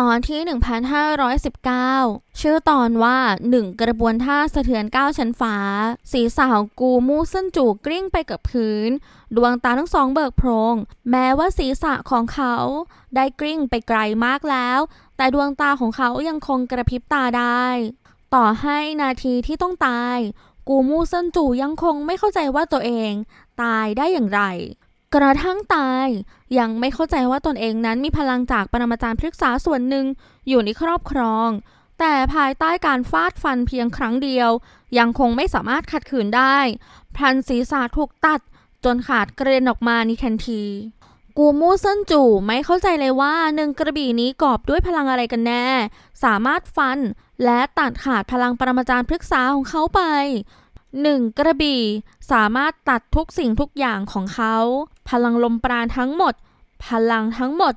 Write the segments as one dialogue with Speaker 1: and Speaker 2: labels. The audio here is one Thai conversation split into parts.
Speaker 1: ตอนที่ 1519 ชื่อตอนว่า 1 กระบวนท่าสะเทือนก้าชั้นฟ้า สีสาวกูมูเส้นจูกลิ้งไปกับพื้น ดวงตาทั้งสองเบิกโพรง แม้ว่าศีรษะของเขาได้กลิ้งไปไกลมากแล้ว แต่ดวงตาของเขายังคงกระพริบตาได้ ต่อให้นาทีที่ต้องตาย กูมูเซินจูยังคงไม่เข้าใจว่าตัวเอง ตายได้อย่างไร กระทั่งตายยังไม่เข้าใจว่าตนเองนั้นมีพลังจากปรมาจารย์พฤกษาส่วนหนึ่งอยู่ในครอบครอง แต่ภายใต้การฟาดฟันเพียงครั้งเดียว ยังคงไม่สามารถขัดขืนได้ พลันศีรษะถูกตัด จนขาดเกรนออกมาในทันที กูมูเซินจู่ไม่เข้าใจเลยว่าหนึ่งกระบี่นี้กอบด้วยพลังอะไรกันแน่ สามารถฟันและตัดขาดพลังปรมาจารย์พฤกษาของเขาไปหนึ่งกระบี่สามารถตัดทุกสิ่งทุกอย่างของเขา พลังลมปราณทั้งหมด พลังทั้งหมด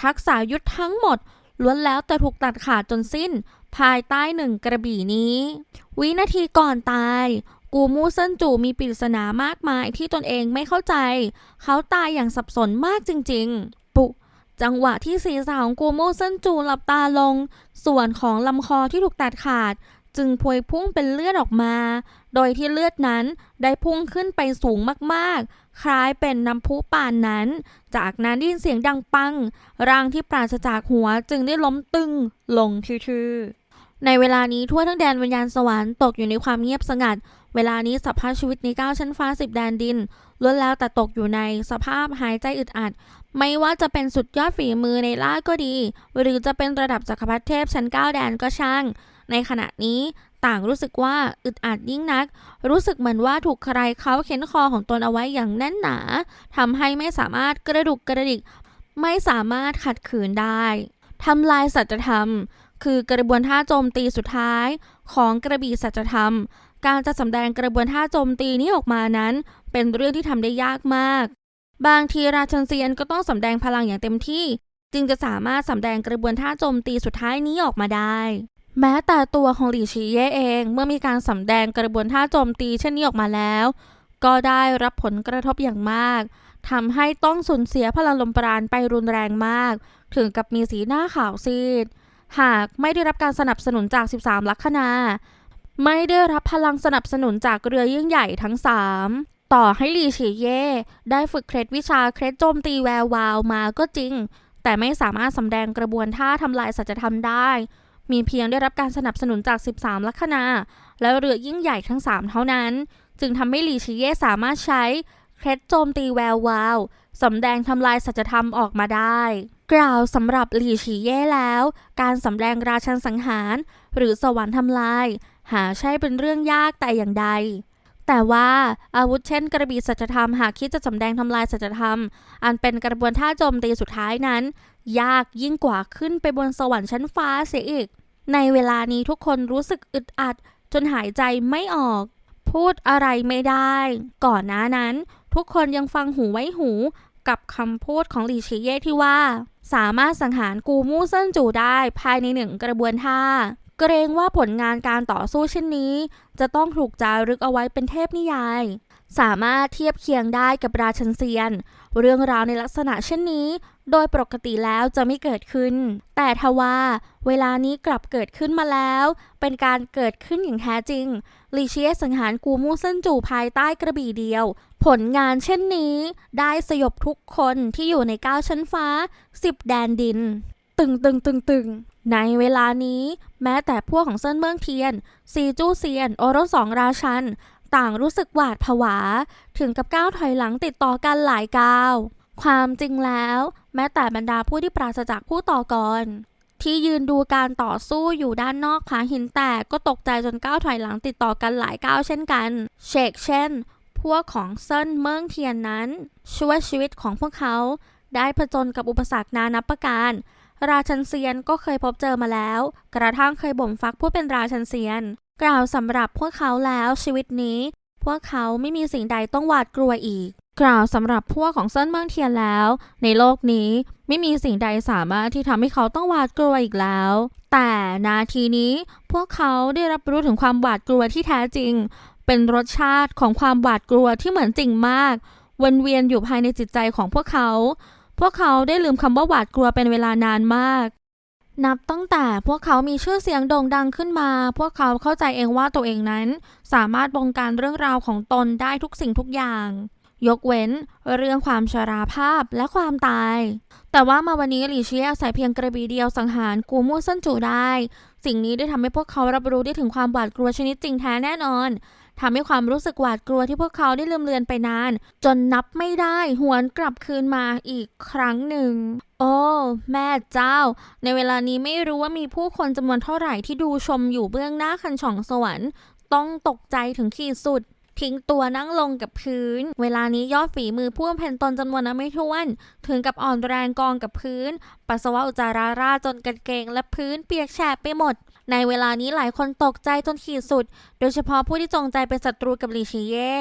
Speaker 1: ทักษะยุทธทั้งหมดล้วนแล้วแต่ถูกตัดขาดจนสิ้น ภายใต้หนึ่งกระบี่นี้ วินาทีก่อนตาย กูมูเซินจูมีปริศนามากมายที่ตนเองไม่เข้าใจ เขาตายอย่างสับสนมากจริงๆ ปุจังหวะที่ศีรษะของกูมูเซินจูหลับตาลง ส่วนของลำคอที่ถูกตัดขาด จึงพวยพุ่งเป็นเลือดออกมา โดยที่เลือดนั้นได้พุ่งขึ้นไปสูงมากๆ คล้ายเป็นน้ำพุป่านนั้น จากนั้นได้ยินเสียงดังปัง ร่างที่ปราศจากหัวจึงได้ล้มตึงลงทื่อๆ ในเวลานี้ทั่วทั้งแดนวิญญาณสวรรค์ตกอยู่ในความเงียบสงัด เวลานี้สภาพชีวิตในเก้าชั้นฟ้าสิบแดนดินล้วนแล้วแต่ตกอยู่ในสภาพหายใจอึดอัด ไม่ว่าจะเป็นสุดยอดฝีมือในล่าก็ดี หรือจะเป็นระดับจักรพรรดิเทพชั้นเก้าแดนก็ช่าง ในขณะนี้ ต่างรู้สึกว่าอึดอัดยิ่งนัก รู้สึกเหมือนว่าถูกใครเขาเข็นคอของตนเอาไว้อย่างแน่นหนาทำให้ไม่สามารถกระดุกกระดิก ไม่สามารถขัดขืนได้ทำลายสัจธรรม คือกระบวนท่าโจมตีสุดท้ายของกระบี่สัจธรรม การจะสำแดงกระบวนท่าโจมตีนี้ออกมานั้น เป็นเรื่องที่ทำได้ยากมาก บางทีราชันเซียนก็ต้องสำแดงพลังอย่างเต็มที่ จึงจะสามารถสำแดงกระบวนท่าโจมตีสุดท้ายนี้ออกมาได้ แม้แต่ตัวของหลีชีเย่เองเมื่อมีการสำแดงกระบวนท่าโจมตีเช่นนี้ออกมาแล้ว ก็ได้รับผลกระทบอย่างมากทำให้ต้องสูญเสียพลังลมปราณไปรุนแรงมาก ถึงกับมีสีหน้าขาวซีด หากไม่ได้รับการสนับสนุนจาก 13 ลัคนา ไม่ได้รับพลังสนับสนุนจากเรือยิ่งใหญ่ทั้ง 3 ต่อให้หลีฉีเย่ได้ฝึกเคล็ดวิชาเคล็ดโจมตีแวววาวมาก็จริง แต่ไม่สามารถสำแดงกระบวนท่าทำลายสัจธรรมได้ มีเพียงได้รับการสนับสนุนจาก 13 ลัคนา และเรือยิ่งใหญ่ทั้ง 3 เท่านั้น จึงทำให้หลีฉีเย่สามารถใช้เคล็ดโจมตีแวววาวสำแดงทำลายสัจธรรมออกมาได้ กล่าวสำหรับหลี่ฉีเย่แล้ว การสำแดงราชันสังหาร หรือสวรรค์ทำลาย หาใช่เป็นเรื่องยากแต่อย่างใด แต่ว่าอาวุธเช่นกระบี่สัจธรรมหากคิดจะสำแดงทำลายสัจธรรม อันเป็นกระบวนท่าโจมตีสุดท้ายนั้น ยากยิ่งกว่าขึ้นไปบนสวรรค์ชั้นฟ้าเสียอีก ในเวลานี้ทุกคนรู้สึกอึดอัด จนหายใจไม่ออก พูดอะไรไม่ได้ ก่อนหน้านั้น ทุกคนยังฟังหูไว้หูกับคำพูดของหลีชิเย่ที่ว่า สามารถสังหารกูมู่เซินจูได้ภายในหนึ่งกระบวนท่า เกรงว่าผลงานการต่อสู้เช่นนี้ จะต้องถูกจารึกเอาไว้เป็นเทพนิยาย สามารถเทียบเคียงได้กับราชันเซียน เรื่องราวในลักษณะเช่นนี้ โดยปกติแล้วจะไม่เกิดขึ้น แต่ทว่าเวลานี้กลับเกิดขึ้นมาแล้ว เป็นการเกิดขึ้นอย่างแท้จริงลีเชียสังหารกูมูเซนจูภายใต้กระบี่เดียว ผลงานเช่นนี้ได้สยบทุกคนที่อยู่ในก้าวชั้นฟ้าสิบแดนดิน ตึงตึงตึงตึงในเวลานี้แม้แต่พวกของเซินเมืองเทียน ซีจูเซียน โอรสสองราชัน ต่างรู้สึกหวาดผวา ถึงกับก้าวถอยหลังติดต่อกันหลายก้าว ความจริงแล้ว แม้แต่บรรดาผู้ที่ปราศจากผู้ต่อกรที่ยืนดูการต่อสู้อยู่ด้านนอกผาหินแตกก็ตกใจจนก้าวถอยหลังติดต่อกันหลายก้าวเช่นกัน เชกเช่น พวกของเซินเมืองเทียนนั้น ช่วยชีวิตของพวกเขา ได้ผจญกับอุปสรรคนานับประการ ราชันเซียนก็เคยพบเจอมาแล้ว กระทั่งเคยบ่มฟักผู้เป็นราชันเซียน กล่าวสำหรับพวกเขาแล้วชีวิตนี้ พวกเขาไม่มีสิ่งใดต้องหวาดกลัวอีก กล่าวสำหรับพวกของเซินเมืองเทียนแล้ว ในโลกนี้ไม่มีสิ่งใดสามารถที่ทำให้เขาต้องหวาดกลัวอีกแล้ว แต่นาทีนี้พวกเขาได้รับรู้ถึงความหวาดกลัวที่แท้จริง เป็นรสชาติของความหวาดกลัวที่เหมือนจริงมาก วนเวียนอยู่ภายในจิตใจของพวกเขา พวกเขาได้ลืมคำว่าหวาดกลัวเป็นเวลานานมากนับตั้งแต่พวกเขามีชื่อเสียงโด่งดังขึ้นมา พวกเขาเข้าใจเองว่าตัวเองนั้น สามารถบงการเรื่องราวของตนได้ทุกสิ่งทุกอย่าง ยกเว้นเรื่องความชราภาพและความตาย แต่ว่ามาวันนี้หลี่เชียอาศัยเพียงกระบี่เดียวสังหารกูมู่เซินจูได้ สิ่งนี้ได้ทำให้พวกเขารับรู้ได้ถึงความหวาดกลัวชนิดจริงแท้แน่นอนทำให้ความรู้สึกหวาดกลัวที่พวกเขาได้ลืมเลือนไปนาน จนนับไม่ได้หวนกลับคืนมาอีกครั้งหนึ่ง โอ้ แม่เจ้า ในเวลานี้ไม่รู้ว่ามีผู้คนจำนวนเท่าไหร่ที่ดูชมอยู่เบื้องหน้าคันช่องสวรรค์ ต้องตกใจถึงขีดสุด ทิ้งตัวนั่งลงกับพื้น เวลานี้ยอดฝีมือผู้บำเพ็ญตนจำนวนนับไม่ถ้วน ถึงกับอ่อนแรงกองกับพื้น ปัสสาวะอุจจาระราจนกางเกงและพื้นเปียกแฉะไปหมด ในเวลานี้หลายคนตกใจจนขีดสุด โดยเฉพาะผู้ที่จงใจเป็นศัตรูกับหลีชีเย่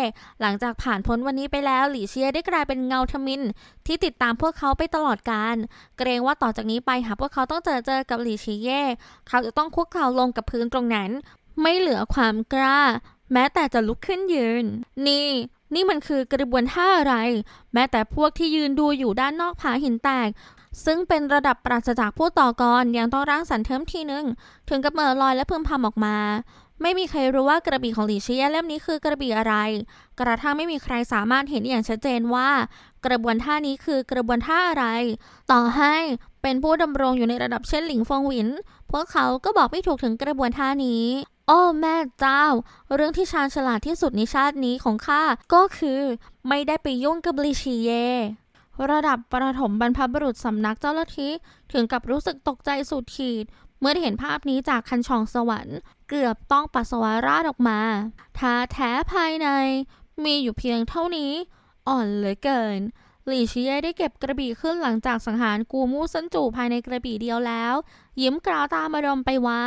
Speaker 1: หลังจากผ่านพ้นวันนี้ไปแล้วหลีเชียได้กลายเป็นเงาทมิน ที่ติดตามพวกเขาไปตลอดกาลเกรงว่าต่อจากนี้ไปหากพวกเขาต้องเจอเจอกับหลีชีเย่เขาจะต้องคุกเข่าลงกับพื้นตรงนั้น ไม่เหลือความกล้า แม้แต่จะลุกขึ้นยืน นี่ นี่มันคือกระบวนท่าอะไร แม้แต่พวกที่ยืนดูอยู่ด้านนอกผาหินแตก ซึ่งเป็นระดับปราศจากผู้ต่อกรยังต้องร่างสรรเทิมทีนึง ถึงกับเมอลอยและพึมพำออกมา ไม่มีใครรู้ว่ากระบี่ของหลีเชียเล่มนี้คือกระบี่อะไร กระทั่งไม่มีใครสามารถเห็นอย่างชัดเจนว่า กระบวนท่านี้คือกระบวนท่าอะไร ต่อให้เป็นผู้ดำรงอยู่ในระดับเช่นหลิงฟงหวิน พวกเขาก็บอกไม่ถูกถึงกระบวนท่านี้ โอ้แม่เจ้า เรื่องที่ชาญฉลาดที่สุดในชาตินี้ของข้าก็คือไม่ได้ไปยุ่งกับลิชีเย ระดับประถมบรรพบุรุษสำนักเจ้าลัทธิถึงกับรู้สึกตกใจสุดขีด เมื่อได้เห็นภาพนี้จากคันช่องสวรรค์ เกือบต้องปัสสาวะราดออกมาท่าแท้ภายใน มีอยู่เพียงเท่านี้ อ่อนเหลือเกินหลี่ชีเย่ได้เก็บกระบี่ขึ้นหลังจากสังหารกูมู่ซันจูภายในกระบี่เดียวแล้ว ยิ้มกล่าวตามารมไปว่า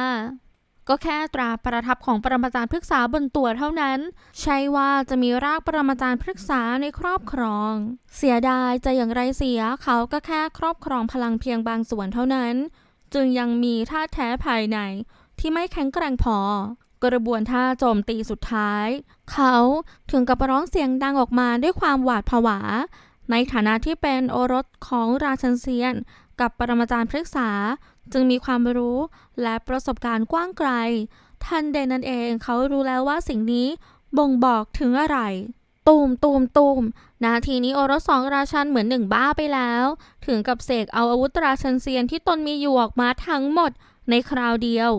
Speaker 1: ก็แค่ตราประทับของปรมาจารย์พฤกษาบนตัวเท่านั้น ใช่ว่าจะมีรากปรมาจารย์พฤกษาในครอบครอง เสียดายจะอย่างไรเสียเขาก็แค่ครอบครองพลังเพียงบางส่วนเท่านั้น จึงยังมีท่าแท้ภายในที่ไม่แข็งแกร่งพอ กระบวนท่าโจมตีสุดท้าย เขาถึงกับร้องเสียงดังออกมาด้วยความหวาดผวา ในฐานะที่เป็นโอรสของราชันเซียน กับปรมาจารย์พฤกษา จึงมีความรู้และประสบการณ์กว้างไกล ทันใดนั้นเองเขารู้แล้วว่าสิ่งนี้บ่งบอกถึงอะไร ตูมตูมตูมนาทีนี้โอรสสองราชันเหมือนหนึ่งบ้าไปแล้ว ถึงกับเสกเอาอาวุธราชันเซียนที่ตนมีอยู่ออกมาทั้งหมดในคราวเดียว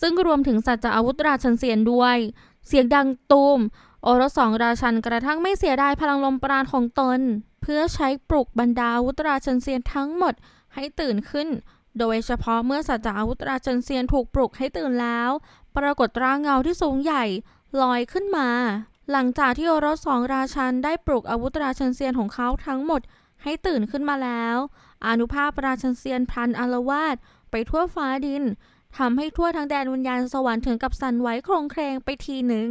Speaker 1: ซึ่งรวมถึงสัจจะอาวุธราชันเซียนด้วย เสียงดังตูม โอรสสองราชันกระทั่งไม่เสียดายพลังลมปราณของตน เพื่อใช้ปลุกบรรดาอาวุธราชันเซียนทั้งหมดให้ตื่นขึ้น โดยเฉพาะเมื่อสัจจะอาวุธราชันเซียนถูกปลุกให้ตื่นแล้ว ปรากฏร่างเงาที่สูงใหญ่ลอยขึ้นมา หลังจากที่โอรสสองราชันได้ปลุกอาวุธราชันเซียนของเขาทั้งหมดให้ตื่นขึ้นมาแล้ว อนุภาพราชันเซียนพลันอารวาสไปทั่วฟ้าดินทำให้ทั่วทั้งแดนวิญญาณสวรรค์ถึงกับสั่นไหวโครงเครงไปทีหนึ่ง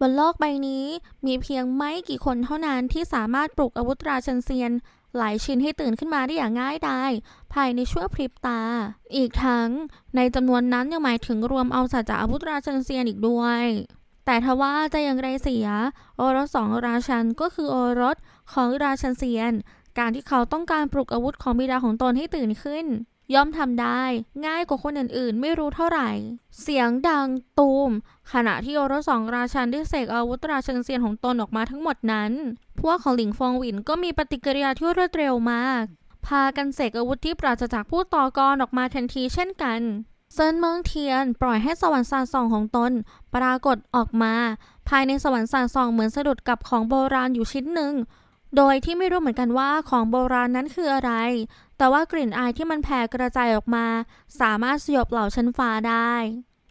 Speaker 1: บนโลกใบนี้มีเพียงไม่กี่คนเท่านั้นที่สามารถปลุกอาวุธราชันเซียน หลายชิ้นให้ตื่นขึ้นมาได้อย่างง่ายดายภายในชั่วพริบตา อีกทั้งในจำนวนนั้นยังหมายถึงรวมเอาสัจจะอาวุธราชันเซียนอีกด้วย แต่ทว่าจะอย่างไรเสีย โอรสสองราชันก็คือโอรสของราชันเซียน การที่เขาต้องการปลุกอาวุธของบิดาของตนให้ตื่นขึ้น ย่อมทำได้ง่ายกว่าคนอื่นๆ ไม่รู้เท่าไหร่ เสียงดังตูม ขณะที่โอรสสองราชันได้เสกอาวุธราชันเซียนของตนออกมาทั้งหมดนั้น พวกของหลิงฟองหวินก็มีปฏิกิริยาที่รวดเร็วมาก พากันเสกอาวุธที่ปราศจากผู้ต่อกรออกมาทันทีเช่นกันเซินเมิงเทียนปล่อยให้สวรรค์สาดส่องของตน ปรากฏออกมา ภายในสวรรค์สาดส่องเหมือนสะดุดกับของโบราณอยู่ชิ้นหนึ่ง โดยที่ไม่รู้เหมือนกันว่าของโบราณนั้นคืออะไร แต่ว่ากลิ่นอายที่มันแผ่กระจายออกมา สามารถสยบเหล่าชั้นฟ้าได้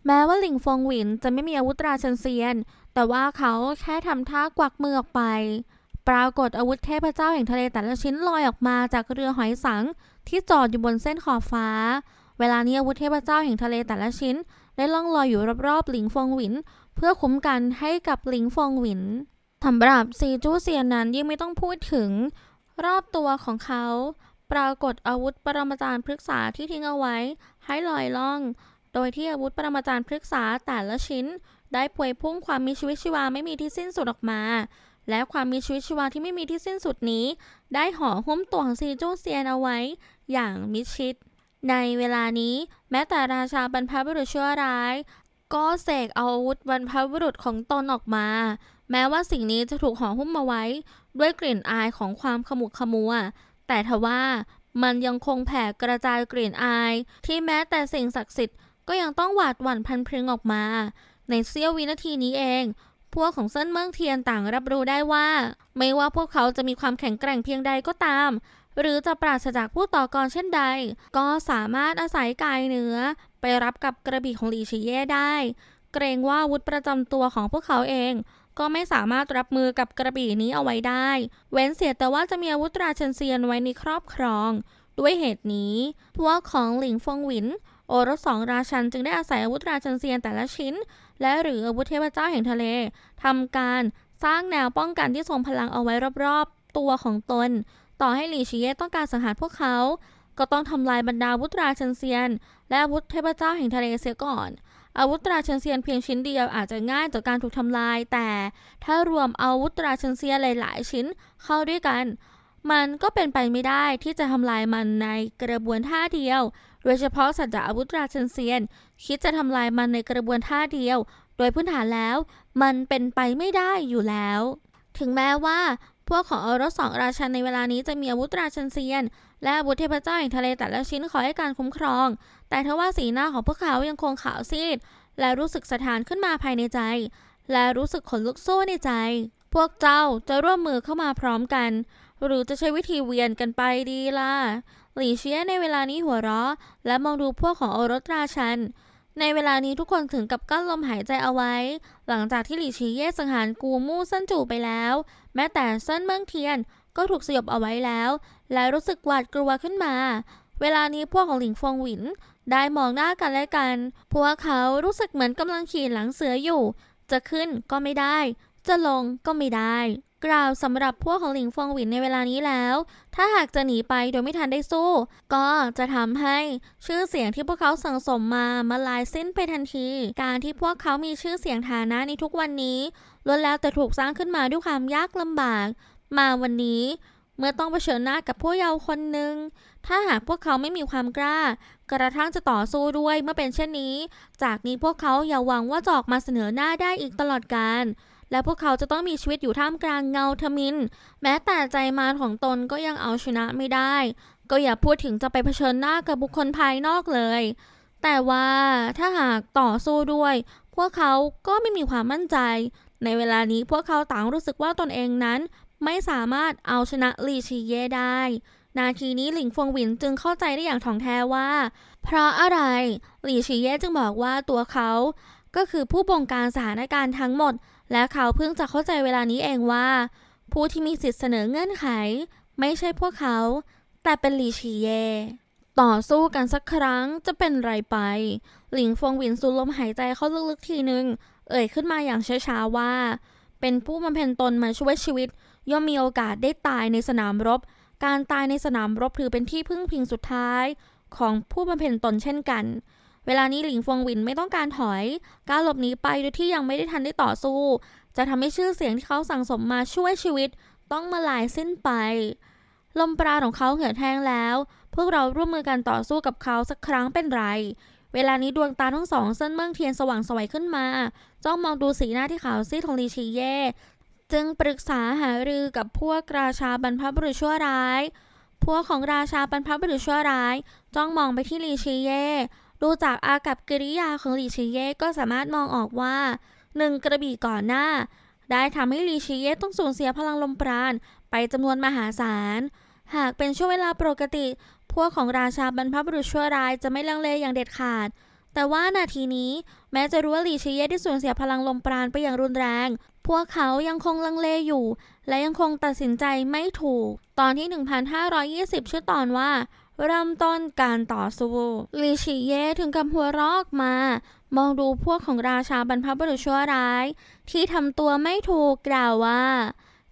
Speaker 1: แม้ว่าหลิงฟงหวินจะไม่มีอาวุธราชันเซียน แต่ว่าเขาแค่ทำท่ากวักมือออกไป ปรากฏอาวุธเทพเจ้าแห่งทะเลแต่ละชิ้นลอยออกมาจากเรือหอยสัง ที่จอดอยู่บนเส้นขอบฟ้า เวลานี้อาวุธเทพเจ้าแห่งทะเลแต่ละชิ้น ได้ล่องลอยอยู่รอบๆหลิงฟงหวิน เพื่อคุ้มกันให้กับหลิงฟงหวิน สำหรับซีจูเซียนนั้นยิ่งไม่ต้องพูดถึง รอบตัวของเขา ปรากฏอาวุธปรมาจารย์พฤกษาที่ทิ้งเอาไว้ ให้ลอยล่อง โดยที่อาวุธปรมาจารย์พฤกษาแต่ละชิ้น ได้พวยพุ่งความมีชีวิตชีวาไม่มีที่สิ้นสุดออกมา และความมีชีวิตชีวาที่ไม่มีที่สิ้นสุดนี้ ได้ห่อหุ้มตัวของซีจูเซียนเอาไว้ อย่างมิดชิด ในเวลานี้แม้แต่ราชาบรรพบุรุษชั่วร้าย ก็เสกเอาอาวุธบรรพบุรุษของตนออกมา แม้ว่าสิ่งนี้จะถูกห่อหุ้มมาไว้ ด้วยกลิ่นอายของความขมุกขมัว แต่ทว่ามันยังคงแผ่กระจายกลิ่นอาย ที่แม้แต่สิ่งศักดิ์สิทธิ์ก็ยังต้องหวาดหวั่นพันพรึงออกมา ในเสี้ยววินาทีนี้เอง พวกของเส้นเมืองเทียนต่างรับรู้ได้ว่า ไม่ว่าพวกเขาจะมีความแข็งแกร่งเพียงใดก็ตาม หรือจะปราศจากผู้ต่อกรเช่นใด ก็สามารถอาศัยกายเนื้อไปรับกับกระบี่ของหลีชิเย่ได้ เกรงว่าอาวุธประจำตัวของพวกเขาเอง ก็ไม่สามารถรับมือกับกระบี่นี้เอาไว้ได้ เว้นเสียแต่ว่าจะมีอาวุธราชนเซียนไว้ในครอบครอง ด้วยเหตุนี้พวกของหลิงฟงหวิน โอรสสองราชันจึงได้อาศัยอาวุธราชันเซียนแต่ละชิ้น และหรืออาวุธเทพเจ้าแห่งทะเลทำการสร้างแนวป้องกันที่ทรงพลังเอาไว้รอบๆ ตัวของตน ต่อให้หลีชิเย่ต้องการสังหารพวกเขา ก็ต้องทำลายบรรดาอาวุธราชันเซียน และอาวุธเทพเจ้าแห่งทะเลเสียก่อน อาวุธตราชนเซียนเพียงชิ้นเดียวอาจจะง่ายต่อการถูกทำลาย แต่ถ้ารวมอาวุธตราชนเซียนหลายๆ ชิ้นเข้าด้วยกัน มันก็เป็นไปไม่ได้ที่จะทำลายมันในกระบวนท่าเดียว โดยเฉพาะสัจจะอาวุธราชนเซียน คิดจะทำลายมันในกระบวนท่าเดียว โดยพื้นฐานแล้ว มันเป็นไปไม่ได้อยู่แล้ว ถึงแม้ว่าพวกของอรสสองราชันในเวลานี้จะมีอาวุธราชันเซียน และอาวุธเทพเจ้าแห่งทะเลแต่ละชิ้นขอให้การคุ้มครอง แต่ทว่าสีหน้าของพวกเขายังคงขาวซีด และรู้สึกสถานขึ้นมาภายในใจ และรู้สึกขนลุกสู้ในใจ พวกเจ้าจะร่วมมือเข้ามาพร้อมกัน หรือจะใช้วิธีเวียนกันไปดีล่ะหลี่เชียในเวลานี้หัวเราะ และมองดูพวกของโอรสราชัน ในเวลานี้ทุกคนถึงกับกั้นลมหายใจเอาไว้ หลังจากที่หลี่ชีเย่สังหารกูมู่เซินจู่ไปแล้ว แม้แต่เซินเมืองเทียนก็ถูกสยบเอาไว้แล้ว และรู้สึกหวาดกลัวขึ้นมา เวลานี้พวกของหลิงฟงหวิน ได้มองหน้ากันและกัน พวกเขารู้สึกเหมือนกำลังขี่หลังเสืออยู่ จะขึ้นก็ไม่ได้ จะลงก็ไม่ได้ กล่าวสำหรับพวกของหลิงฟงหวินในเวลานี้แล้ว ถ้าหากจะหนีไปโดยไม่ทันได้สู้ ก็จะทำให้ชื่อเสียงที่พวกเขาสั่งสมมามาลายสิ้นไปทันที การที่พวกเขามีชื่อเสียงฐานะในทุกวันนี้ล้วนแล้วแต่ถูกสร้างขึ้นมาด้วยความยากลำบาก มาวันนี้เมื่อต้องเผชิญหน้ากับผู้เยาว์คนหนึ่ง ถ้าหากพวกเขาไม่มีความกล้า กระทั่งจะต่อสู้ด้วยเมื่อเป็นเช่นนี้ จากนี้พวกเขาอย่าหวังว่าจะออกมาเสนอหน้าได้อีกตลอดกาลและพวกเขาจะต้องมีชีวิตอยู่ท่ามกลางเงาทมิน แม้แต่ใจมารของตนก็ยังเอาชนะไม่ได้ ก็อย่าพูดถึงจะไปเผชิญหน้ากับบุคคลภายนอกเลย แต่ว่าถ้าหากต่อสู้ด้วย พวกเขาก็ไม่มีความมั่นใจ ในเวลานี้พวกเขาต่างรู้สึกว่าตนเองนั้น ไม่สามารถเอาชนะลีชีเย่ได้ นาทีนี้หลิงฟงหวินจึงเข้าใจได้อย่างถ่องแท้ว่า เพราะอะไรหลี่ชีเย่จึงบอกว่าตัวเขา ก็คือผู้บงการสถานการณ์ทั้งหมด และเขาเพิ่งจะเข้าใจเวลานี้เองว่า ผู้ที่มีสิทธิ์เสนอเงื่อนไข ไม่ใช่พวกเขา แต่เป็นหลี่ชีเย่ต่อสู้กันสักครั้งจะเป็นไรไป หลิงฟงหวินสูดลมหายใจเข้าลึกๆทีนึงเอ่ยขึ้นมาอย่างช้าๆว่า เป็นผู้บำเพ็ญตนมาช่วยชีวิต ย่อมมีโอกาสได้ตายในสนามรบ การตายในสนามรบถือเป็นที่พึ่งพิงสุดท้ายของผู้บำเพ็ญตนเช่นกัน เวลานี้หลิงฟงวินไม่ต้องการถอยการหลบหนีไปโดยที่ยังไม่ได้ทันได้ต่อสู้ จะทำให้ชื่อเสียงที่เขาสั่งสมมาช่วยชีวิตต้องมาลายสิ้นไป ลมปราณของเขาเหือดแห้งแล้ว พวกเราร่วมมือกันต่อสู้กับเขาสักครั้งเป็นไร เวลานี้ดวงตาทั้งสองเส้นเมืองเทียนสว่างสวยขึ้นมา จ้องมองดูสีหน้าที่ขาวซีดของลีชีเย่ จึงปรึกษาหารือกับพวกราชาบรรพบุรุษชั่วร้าย พวกของราชาบรรพบุรุษชั่วร้าย จ้องมองไปที่ลีชีเย่ ดูจากอากับกิริยาของลีชีเย่ก็สามารถมองออกว่าหนึ่งกระบี่ก่อนหน้า ได้ทำให้ลีชีเย่ต้องสูญเสียพลังลมปราณไปจำนวนมหาศาล หากเป็นช่วงเวลาปกติ พวกของราชาบรรพบุรุษชั่วร้ายจะไม่ลังเลอย่างเด็ดขาด แต่ว่านาทีนี้แม้จะรู้ว่าลีชีเย่ได้สูญเสียพลังลมปราณไปอย่างรุนแรง พวกเขายังคงลังเลอยู่ และยังคงตัดสินใจไม่ถูก ตอนที่ 1520 ชื่อตอนว่า เริ่มต้นการต่อสู้ลีชีเย่ถึงกับหัวรอกมา มองดูพวกของราชาบรรพบุรุษชั่วร้าย ที่ทำตัวไม่ถูกกล่าวว่า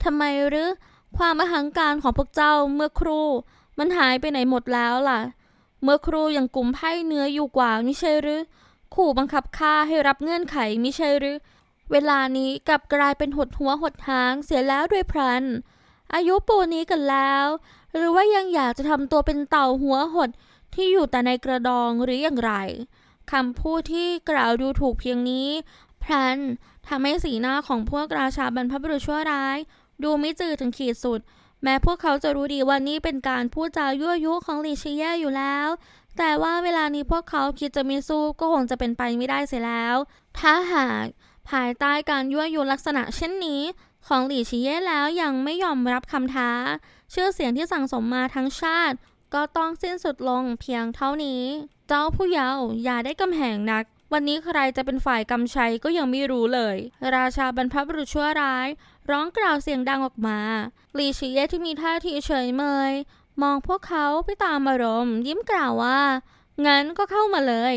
Speaker 1: ทำไมหรือความอหังการของพวกเจ้าเมื่อครู่ มันหายไปไหนหมดแล้วล่ะ เมื่อครูยังกลุ่มไพ่เนื้ออยู่กว่าไม่ใช่หรือขู่บังคับข้าให้รับเงื่อนไขไม่ใช่หรือ เวลานี้กลับกลายเป็นหดหัวหดหางเสียแล้วด้วยพลัน อายุปูนี้กันแล้ว หรือว่ายังอยากจะทำตัวเป็นเต่าหัวหดที่อยู่แต่ในกระดองหรืออย่างไรคำพูดที่กล่าวดูถูกเพียงนี้พลันทำให้สีหน้าของพวกราชาบรรพบุรุษชั่วร้าย ดูไม่จืดถึงขีดสุด แม้พวกเขาจะรู้ดีว่านี่เป็นการพูดจายั่วยุของลีชิเย่อยู่แล้ว แต่ว่าเวลานี้พวกเขาคิดจะมีสู้ก็คงจะเป็นไปไม่ได้เสียแล้ว ถ้าหาก ภายใต้การยั่วยุลักษณะเช่นนี้ ของหลีชิเย่แล้วยังไม่ยอมรับคำท้า ชื่อเสียงที่สั่งสมมาทั้งชาติ ก็ต้องสิ้นสุดลงเพียงเท่านี้ เจ้าผู้เยาว์อย่าได้กำแหงนัก วันนี้ใครจะเป็นฝ่ายกำชัยก็ยังไม่รู้เลย ราชาบรรพบุรุษชั่วร้าย ร้องกล่าวเสียงดังออกมาหลีชิเย่ที่มีท่าทีเฉยเมย มองพวกเขาไปตามอารมณ์ยิ้มกล่าวว่างั้นก็เข้ามาเลย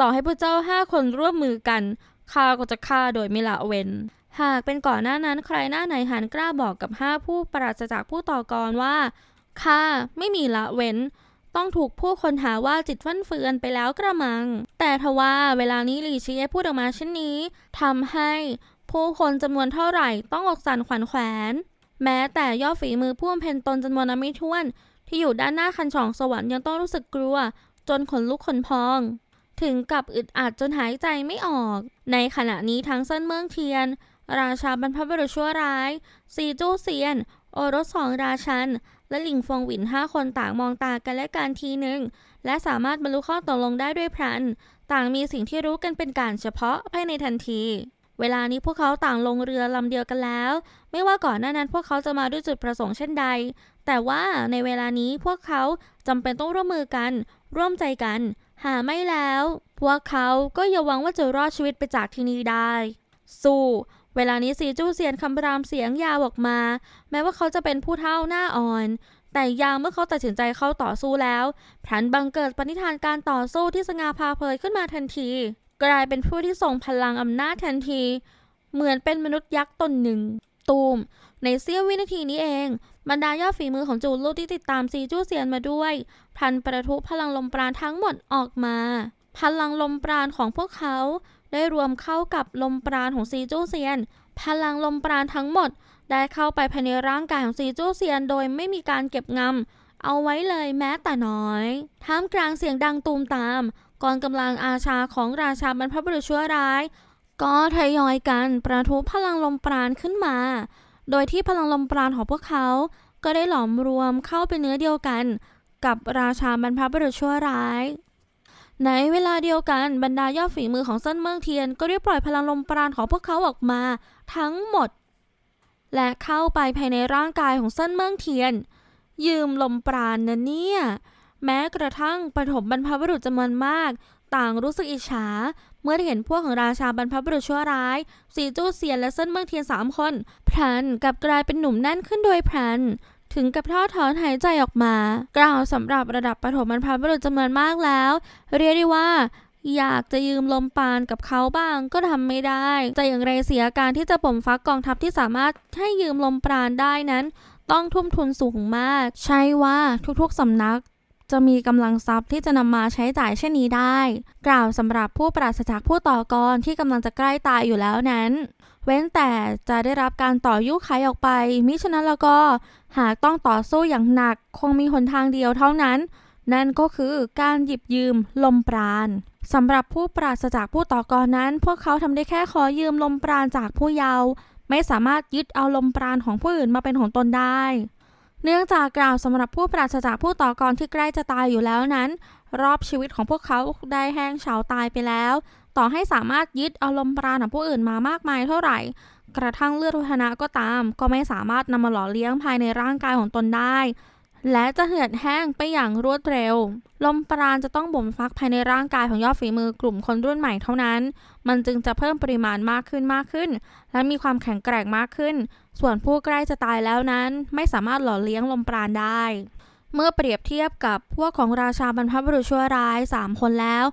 Speaker 1: ต่อให้พวกเจ้าห้าคนร่วมมือกัน ข้าก็จะฆ่าโดยไม่ละเว้น หากเป็นก่อนหน้านั้นใครหน้าไหนหันกล้าบอกกับห้าผู้ปราศจากผู้ต่อกรว่าข้าไม่มีละเว้นต้องถูกผู้คนหาว่าจิตฟั่นเฟือนไปแล้วกระมัง แต่ทว่าเวลานี้ลีเชียพูดออกมาเช่นนี้ทำให้ผู้คนจำนวนเท่าไหร่ต้องอกสั่นขวัญแขวน แม้แต่ยอดฝีมือผู้บำเพ็ญตนจำนวนนับไม่ถ้วน ที่อยู่ด้านหน้าคันฉองสวรรค์ยังต้องรู้สึกกลัว จนขนลุกขนพอง ถึงกับอึดอัดจนหายใจไม่ออก ในขณะนี้ทั้งเส้นเมืองเทียน ราชาบรรพบุรุษชั่วร้าย ซีจู้เซียน โอรสสองราชัน และหลิงฟงหวินห้าคนต่างมองตากันและกันทีหนึ่ง และสามารถบรรลุข้อตกลงได้ด้วยพลัน ต่างมีสิ่งที่รู้กันเป็นการเฉพาะภายในทันทีเวลานี้พวกเขาต่างลงเรือลำเดียวกันแล้ว ไม่ว่าก่อนหน้านั้นพวกเขาจะมาด้วยจุดประสงค์เช่นใด แต่ว่าในเวลานี้พวกเขาจำเป็นต้องร่วมมือกัน ร่วมใจกัน หาไม่แล้ว พวกเขาก็อย่าหวังว่าจะรอดชีวิตไปจากที่นี่ได้ สู้ เวลานี้สีจู้เซียนคำรามเสียงยาวออกมา แม้ว่าเขาจะเป็นผู้เฒ่าหน้าอ่อน แต่ยามเมื่อเขาตัดสินใจเข้าต่อสู้แล้วพลันบังเกิดปณิธานการต่อสู้ที่สง่าพาเผยขึ้นมาทันที กลายเป็นผู้ที่ทรงพลังอำนาจทันที เหมือนเป็นมนุษย์ยักษ์ตนหนึ่ง ตูม ในเสี้ยววินาทีนี้เอง บรรดายอดฝีมือของจูลูที่ติดตามซีจู้เซียนมาด้วยพันประทุพลังลมปราณทั้งหมดออกมา พลังลมปราณของพวกเขา ได้รวมเข้ากับลมปราณของซีจู้เซียน พลังลมปราณทั้งหมด ได้เข้าไปภายในร่างกายของซีจู้เซียน โดยไม่มีการเก็บงำเอาไว้เลยแม้แต่น้อยท่ามกลางเสียงดังตูมตามกองกำลังอาชาของราชาบรรพบุรุษชั่วร้าย ก็ทยอยกันประทุพลังลมปราณขึ้นมา โดยที่พลังลมปราณของพวกเขา ก็ได้หลอมรวมเข้าเป็นเนื้อเดียวกัน กับราชาบรรพบุรุษชั่วร้าย ในเวลาเดียวกันบรรดายอดฝีมือของเส้นเมืองเทียน ก็ได้ปล่อยพลังลมปราณของพวกเขาออกมา ทั้งหมด และเข้าไปภายในร่างกายของเส้นเมืองเทียน ยืมลมปราณนะเนี่ยแม้กระทั่งปฐมบรรพบุรุษจำนวนมาก ต่างรู้สึกอิจฉา เมื่อเห็นพวกของราชาบรรพบุรุษชั่วร้าย สีจู้เซียนและเส้นเมืองเทียนสามคนพลันกับกลายเป็นหนุ่มแน่นขึ้นโดยพลันถึงกับทอดถอนหายใจออกมา กล่าวสำหรับระดับปฐมบรรพบุรุษจำนวนมากแล้ว เรียกได้ว่าอยากจะยืมลมปานกับเขาบ้างก็ทำไม่ได้จะอย่างไรเสียการที่จะผมฟักกองทัพที่สามารถให้ยืมลมปราณได้นั้น ต้องทุ่มทุนสูงมาก ใช่ว่าทุกๆสำนัก จะมีกำลังทรัพย์ที่จะนำมาใช้จ่ายเช่นนี้ได้ กล่าวสำหรับผู้ปราศจากผู้ต่อกรที่กำลังจะใกล้ตายอยู่แล้วนั้น เว้นแต่จะได้รับการต่อยุไขออกไป มิฉะนั้นแล้วก็หากต้องต่อสู้อย่างหนัก คงมีหนทางเดียวเท่านั้น นั่นก็คือการหยิบยืมลมปราณสำหรับผู้ปราศจากผู้ต่อกรนั้น พวกเขาทำได้แค่ขอยืมลมปราณจากผู้เยาว์ไม่สามารถยึดเอาลมปราณของผู้อื่นมาเป็นของตนได้ เนื่องจากกล่าวสำหรับผู้ปราศจากผู้ต่อกรที่ใกล้จะตายอยู่แล้วนั้น รอบชีวิตของพวกเขาได้แห้งเฉาตายไปแล้ว ต่อให้สามารถยึดเอาลมปราณของผู้อื่นมามากมายเท่าไหร่ กระทั่งเลือดวัฒนะก็ตาม ก็ไม่สามารถนำมาหล่อเลี้ยงภายในร่างกายของตนได้ และจะเหือดแห้งไปอย่างรวดเร็ว ลมปราณจะต้องบ่มฟักภายในร่างกายของยอดฝีมือกลุ่มคนรุ่นใหม่เท่านั้น มันจึงจะเพิ่มปริมาณมากขึ้นมากขึ้น และมีความแข็งแกร่งมากขึ้น ส่วนผู้ใกล้จะตายแล้วนั้น ไม่สามารถหล่อเลี้ยงลมปราณได้ เมื่อเปรียบเทียบกับพวกของราชาบรรพบุรุษชั่วร้าย 3 คนแล้ว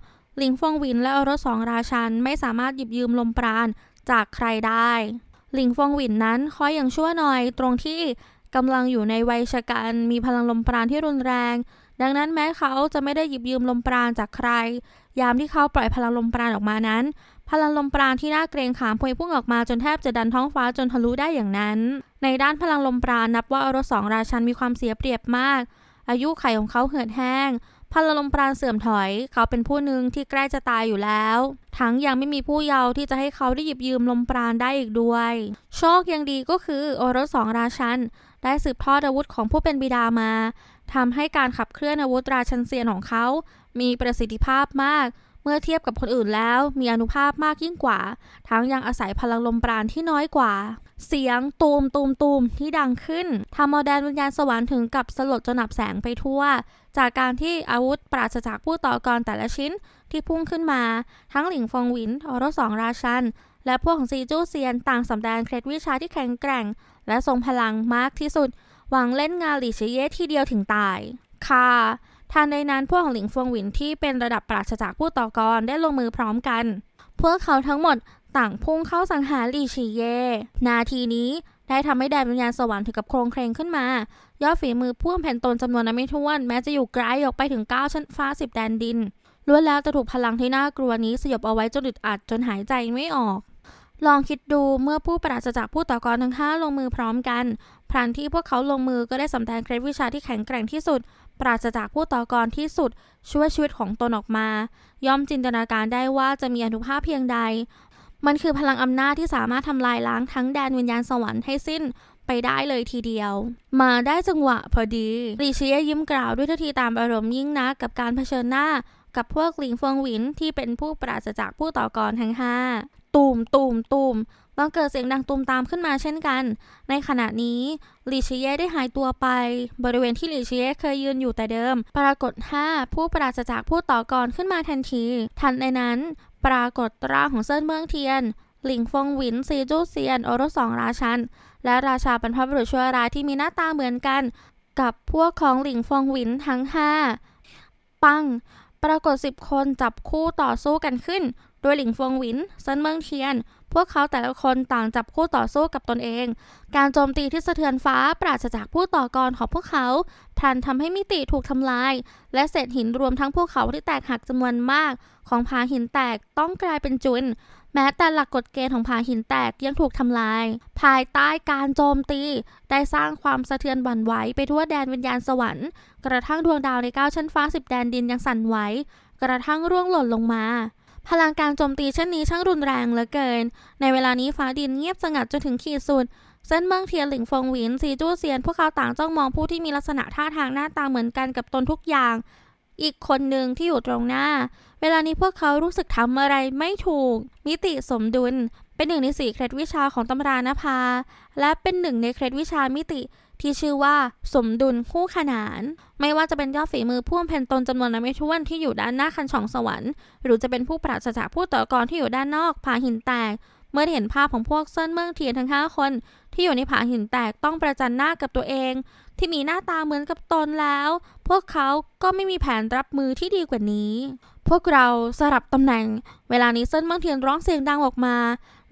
Speaker 1: ลิงฟงวินและอรสสองราชันไม่สามารถหยิบยืมลมปราณจากใครได้ลิงฟงหวินนั้นคอยอย่างชั่วหน่อยตรงที่ กำลังอยู่ในวัยชะกันมีพลังลมปราณที่รุนแรง ดังนั้นแม้เขาจะไม่ได้หยิบยืมลมปราณจากใคร ยามที่เขาปล่อยพลังลมปราณออกมานั้น พลังลมปราณที่น่าเกรงขามพวยพุ่งออกมาจนแทบจะดันท้องฟ้าจนทะลุได้อย่างนั้น ในด้านพลังลมปราณนับว่าอรสสองราชันมีความเสียเปรียบมาก อายุไขของเขาเหือดแห้งพลังลมปราณเสื่อมถอย เขาเป็นผู้หนึ่งที่ใกล้จะตายอยู่แล้ว ทั้งยังไม่มีผู้เยาว์ที่จะให้เขาได้หยิบยืมลมปราณได้อีกด้วย โชคยังดีก็คือโอรสสองราชัน ได้สืบทอดอาวุธของผู้เป็นบิดามาทำให้การขับเคลื่อนอาวุธราชันเซียนของเขา มีประสิทธิภาพมาก เมื่อเทียบกับคนอื่นแล้ว มีอนุภาพมากยิ่งกว่า ทั้งยังอาศัยพลังลมปราณที่น้อยกว่า เสียงตูมตูมตูมที่ดังขึ้นทำเอาแดนวิญญาณสวรรค์ถึงกับสลดจนอับแสงไปทั่ว จากการที่อาวุธปราศจากผู้ต่อกรแต่ละชิ้นที่พุ่งขึ้นมา ทั้งหลิงฟงหวินออรสสองราชันและพวกของซีจูเซียนต่างสำแดงเคล็ดวิชาที่แข็งแกร่ง และทรงพลังมากที่สุด หวังเล่นงานหลีเฉยเย่ทีเดียวถึงตาย ค่ะทันใดนั้นพวกของหลิงฟงหวินที่เป็นระดับปราศจากผู้ต่อกรได้ลงมือพร้อมกัน พวกเขาทั้งหมดต่างพุ่งเข้าสังหารหลีเฉยเย่นาทีนี้ได้ทำให้แดนวิญญาณสวรรค์ถึงกับโครงเครงขึ้นมา ยอดฝีมือพ่วงแผ่นตนจำนวนนับไม่ถ้วน แม้จะอยู่ไกลออกไปถึง 9 ชั้นฟ้า 10 แดนดินล้วนแล้วจะถูกพลังที่น่ากลัวนี้สยบเอาไว้จนอึดอัดจนหายใจไม่ออก ลองคิดดูเมื่อผู้ปราศจากผู้ต่อกรทั้งห้าลงมือพร้อมกัน พลันที่พวกเขาลงมือก็ได้สำแดงเคล็ดวิชาที่แข็งแกร่งที่สุด ปราศจากผู้ต่อกรที่สุด ช่วยชีวิตของตนออกมา ย่อมจินตนาการได้ว่าจะมีอนุภาพเพียงใด มันคือพลังอำนาจที่สามารถทำลายล้างทั้งแดนวิญญาณสวรรค์ให้สิ้นไปได้เลยทีเดียว มาได้จังหวะพอดีลีเชียยิ้มกล่าวด้วยท่าทีตามอารมณ์ยิ่งนักกับการเผชิญหน้ากับพวกหลิงเฟิงหวินที่เป็นผู้ปราศจากผู้ต่อกรทั้งห้า ตูมตูมตูมบังเกิดเสียงดังตูมตามขึ้นมาเช่นกัน ในขณะนี้ลีเชียได้หายตัวไป บริเวณที่ลีเชียเคยยืนอยู่แต่เดิม ปรากฏห้าผู้ปราศจากผู้ต่อกรขึ้นมาทันที ทันในนั้น ปรากฏร่างของเซินเมืองเทียน หลิงฟงหวินซีจูเซียน โอรสสองราชัน และราชาบรรพบุรุษชั่วร้ายที่มีหน้าตาเหมือนกัน กับพวกของหลิงฟงหวินทั้งห้าปัง ปรากฏสิบคนจับคู่ต่อสู้กันขึ้น โดยหลิงฟงหวินเซินเมืองเทียน พวกเขาแต่ละคนต่างจับคู่ต่อสู้กับตนเอง การโจมตีที่สะเทือนฟ้าปราศจากผู้ต่อกรของพวกเขาพันทำให้มิติถูกทำลาย และเศษหินรวมทั้งภูเขาที่แตกหักจำนวนมาก ของผาหินแตกต้องกลายเป็นจุน แม้แต่หลักกฎเกณฑ์ของผาหินแตกยังถูกทำลาย ภายใต้การโจมตี ได้สร้างความสะเทือนหวั่นไหวไปทั่วแดนวิญญาณสวรรค์ กระทั่งดวงดาวในเก้าชั้นฟ้าสิบแดนดินยังสั่นไหวกระทั่งร่วงหล่นลงมา พลังการโจมตีเช่นนี้ช่างรุนแรงเหลือเกิน ในเวลานี้ฟ้าดินเงียบสงัดจนถึงขีดสุด เส้นเมืองเทียนหลิงฟงหวินซีจู้เซียน พวกเขาต่างจ้องมองผู้ที่มีลักษณะท่าทางหน้าตาเหมือนกันกับตนทุกอย่าง อีกคนหนึ่งที่อยู่ตรงหน้า เวลานี้พวกเขารู้สึกทำอะไรไม่ถูก มิติสมดุล เป็นหนึ่งในสี่เคล็ดวิชาของตำรานภา และเป็นหนึ่งในเคล็ดวิชามิติที่ชื่อว่าสมดุลคู่ขนาน ไม่ว่าจะเป็นยอดฝีมือพ่วงแผ่นตนจำนวนนับไม่ถ้วนที่อยู่ด้านหน้าคันช่องสวรรค์ หรือจะเป็นผู้ปราศจากผู้ต่อกรที่อยู่ด้านนอกผาหินแตก เมื่อเห็นภาพของพวกเซินเมืองเทียนทั้งห้าคน ที่อยู่ในผาหินแตกต้องประจันหน้ากับตัวเอง ที่มีหน้าตาเหมือนกับตนแล้ว พวกเขาก็ไม่มีแผนรับมือที่ดีกว่านี้ พวกเราสลับตำแหน่ง เวลานี้เซินเมืองเทียนร้องเสียงดังออกมา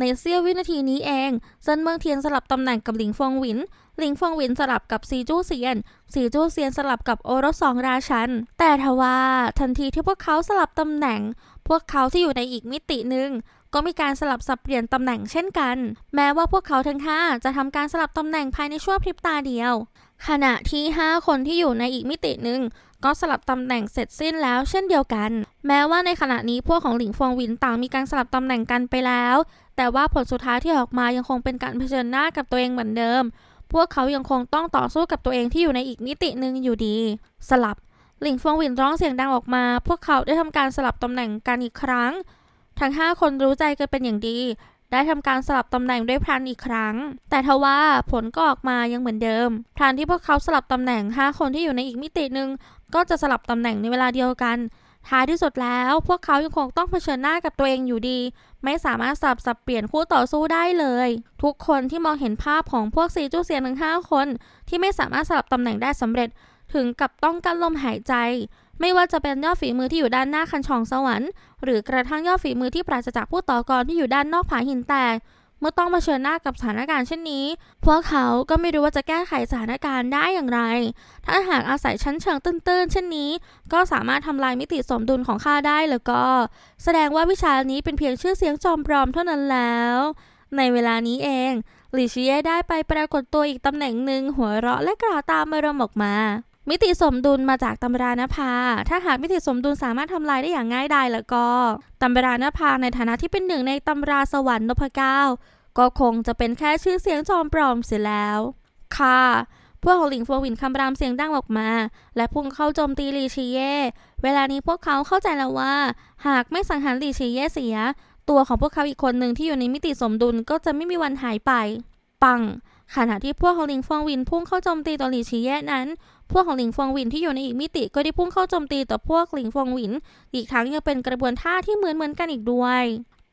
Speaker 1: ในเสี้ยววินาทีนี้เองเซินเมืองเทียนสลับตำแหน่งกับหลิงฟงหวิน หลิงฟงหวินสลับกับซีจู้เซียน ซีจู้เซียนสลับกับโอรสสองราชัน แต่ทว่าทันทีที่พวกเขาสลับตำแหน่ง พวกเขาที่อยู่ในอีกมิติหนึ่งก็มีการสลับสับเปลี่ยนตำแหน่งเช่นกัน แม้ว่าพวกเขาทั้งห้าจะทำการสลับตำแหน่งภายในชั่วพริบตาเดียว ขณะที่ 5 คนที่อยู่ในอีกมิติหนึ่งก็สลับตำแหน่งเสร็จสิ้นแล้วเช่นเดียวกัน แม้ว่าในขณะนี้พวกของหลิงฟงวินต่างมีการสลับตำแหน่งกันไปแล้ว แต่ว่าผลสุดท้ายที่ออกมายังคงเป็นการเผชิญหน้ากับตัวเองเหมือนเดิม พวกเขายังคงต้องต่อสู้กับตัวเองที่อยู่ในอีกมิติหนึ่งอยู่ดี สลับ หลิงฟงวินร้องเสียงดังออกมา พวกเขาได้ทำการสลับตำแหน่งกันอีกครั้ง ทั้ง 5 คนรู้ใจกันเป็นอย่างดี ได้ทำการสลับตำแหน่งด้วยพลันอีกครั้ง แต่ทว่าผลก็ออกมายังเหมือนเดิมพลันที่พวกเขาสลับตำแหน่ง 5 คนที่อยู่ในอีกมิติหนึ่งก็จะสลับตำแหน่งในเวลาเดียวกัน ท้ายที่สุดแล้วพวกเขายังคงต้องเผชิญหน้ากับตัวเองอยู่ดี ไม่สามารถสลับสับเปลี่ยนคู่ต่อสู้ได้เลย ทุกคนที่มองเห็นภาพของพวกซีจูเซียนทั้ง5คน ที่ไม่สามารถสลับตำแหน่งได้สำเร็จ ถึงกับต้องกั้นลมหายใจ ไม่ว่าจะเป็นยอดฝีมือที่อยู่ด้านหน้าคันชองสวรรค์ หรือกระทั่งยอดฝีมือที่ปราศจากผู้ต่อกรที่อยู่ด้านนอกผาหินแตก เมื่อต้องมาเชิญหน้ากับสถานการณ์เช่นนี้ พวกเขาก็ไม่รู้ว่าจะแก้ไขสถานการณ์ได้อย่างไร ถ้าหากอาศัยชั้นเชิงตื้นๆ เช่นนี้ ก็สามารถทำลายมิติสมดุลของข้าได้แล้วก็ แสดงว่าวิชานี้เป็นเพียงชื่อเสียงจอมปลอมเท่านั้นแล้ว ในเวลานี้เองลีเชียได้ไปปรากฏตัวอีกตำแหน่งหนึ่งหัวเราะและกล่าวตามอารมออกมา มิติสมดุลมาจากตำรานภา ถ้าหากมิติสมดุลสามารถทำลายได้อย่างง่ายดายแล้วก็ตำรานภาในฐานะที่เป็นหนึ่งในตำราสวรรค์นพเก้าก็คงจะเป็นแค่ชื่อเสียงจอมปลอมเสียแล้ว ค่ะ พวกของหลิงฟัวหวินคำรามเสียงดังออกมา และพุ่งเข้าโจมตีลีชีเย่ เวลานี้พวกเขาเข้าใจแล้วว่า หากไม่สังหารลีชีเย่เสีย ตัวของพวกเขาอีกคนหนึ่งที่อยู่ในมิติสมดุลก็จะไม่มีวันหายไป ปัง ขณะที่พวกของหลิงฟองวินพุ่งเข้าโจมตีต่อลีชีเย่นั้น พวกของหลิงฟองวินที่อยู่ในอีกมิติก็ได้พุ่งเข้าโจมตีต่อพวกหลิงฟองวิน อีกทั้งยังเป็นกระบวนท่าที่เหมือนเหมือนกันอีกด้วย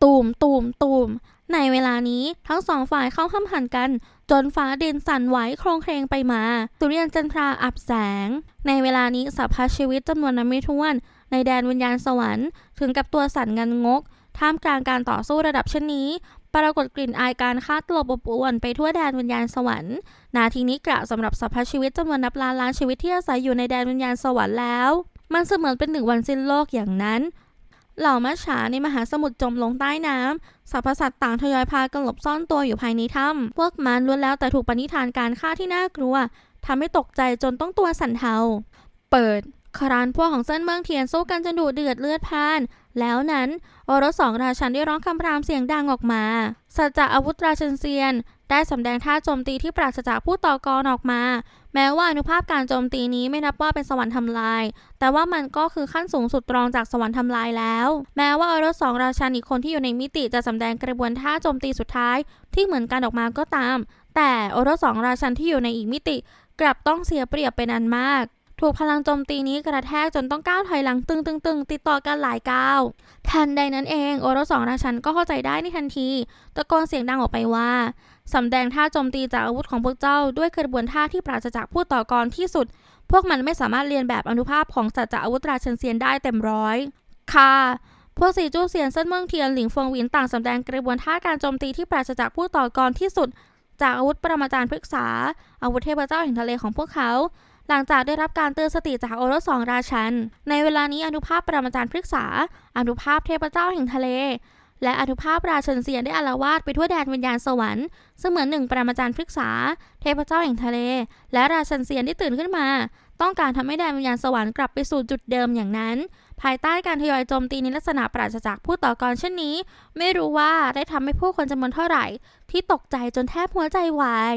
Speaker 1: ตูมตูมตูมในเวลานี้ทั้งสองฝ่ายเข้าห้ำหันกัน จนฟ้าเดินสั่นไหวโครงเครงไปมาสุริยันจันทราอับแสง ในเวลานี้สัพพชีวิตจำนวนนับไม่ถ้วน ในแดนวิญญาณสวรรค์ ถึงกับตัวสั่นงันงก ท่ามกลางการต่อสู้ระดับเช่นนี้ ปรากฏกลิ่นอายการฆ่าตลบอบอวนไปทั่วแดนวิญญาณสวรรค์ นาทีนี้กล่าวสำหรับสัพพชีวิตจำนวนนับล้านล้านชีวิตที่อาศัยอยู่ในแดนวิญญาณสวรรค์แล้ว มันเสมือนเป็นหนึ่งวันสิ้นโลกอย่างนั้น เหล่ามัจฉาในมหาสมุทรจมลงใต้น้ำสรรพสัตว์ต่างทยอยพากันหลบซ่อนตัวอยู่ภายในถ้ำพวกมันล้วนแล้วแต่ถูกปณิธานการฆ่าที่น่ากลัวทำให้ตกใจจนต้องตัวสั่นเทา เปิดครานพวกของเส้นเมืองเทียนสู้กันจนดุเดือดเลือดพล่าน แล้วนั้นโอรสสองราชันได้ร้องคำรามเสียงดังออกมา สัจจะอาวุธราชันเซียน ได้สำแดงท่าโจมตีที่ปราศจากผู้ต่อกรออกมา แม้ว่าอนุภาพการโจมตีนี้ไม่นับว่าเป็นสวรรค์ทำลาย แต่ว่ามันก็คือขั้นสูงสุดรองจากสวรรค์ทำลายแล้ว แม้ว่าอรสสองราชันอีกคนที่อยู่ในมิติจะสำแดงกระบวนท่าโจมตีสุดท้าย ที่เหมือนกันออกมาก็ตาม แต่อรสสองราชันที่อยู่ในอีกมิติ กลับต้องเสียเปรียบเป็นอันมาก ถูกพลังโจมตีนี้กระแทกจนต้องก้าวถอยหลังตึงตึงตึงติดต่อกันหลายก้าว ทันใดนั้นเองโอรสสองราชันก็เข้าใจได้ในทันทีตะโกนเสียงดังออกไปว่าสำแดงท่าโจมตีจากอาวุธของพวกเจ้า ด้วยกระบวนท่าที่ปราศจากผู้ต่อกรที่สุด พวกมันไม่สามารถเรียนแบบอนุภาพของสัจจะอาวุธราชันเซียนได้เต็มร้อย ค่ะพวกสีจู้เซียนเส้นเมืองเทียนหลิงฟงหวินต่างสำแดงกระบวนท่าการโจมตีที่ปราศจากผู้ต่อกรที่สุด จากอาวุธปรมาจารย์พฤกษา อาวุธเทพเจ้าแห่งทะเลของพวกเขา หลังจากได้รับการเตือนสติจากโอรสสองราชัน ในเวลานี้อนุภาพปรมาจารย์พฤกษา อนุภาพเทพเจ้าแห่งทะเล และอนุภาพราชนเซียนได้อาละวาดไปทั่วแดนวิญญาณสวรรค์ เสมือนหนึ่งปรมาจารย์พฤกษา เทพเจ้าแห่งทะเล และราชนเซียนได้ตื่นขึ้นมา ต้องการทำให้แดนวิญญาณสวรรค์กลับไปสู่จุดเดิมอย่างนั้น ภายใต้การทยอยโจมตีในลักษณะปราศจากผู้ต่อกรเช่นนี้ ไม่รู้ว่าได้ทำให้ผู้คนจำนวนเท่าไหร่ ที่ตกใจจนแทบหัวใจวาย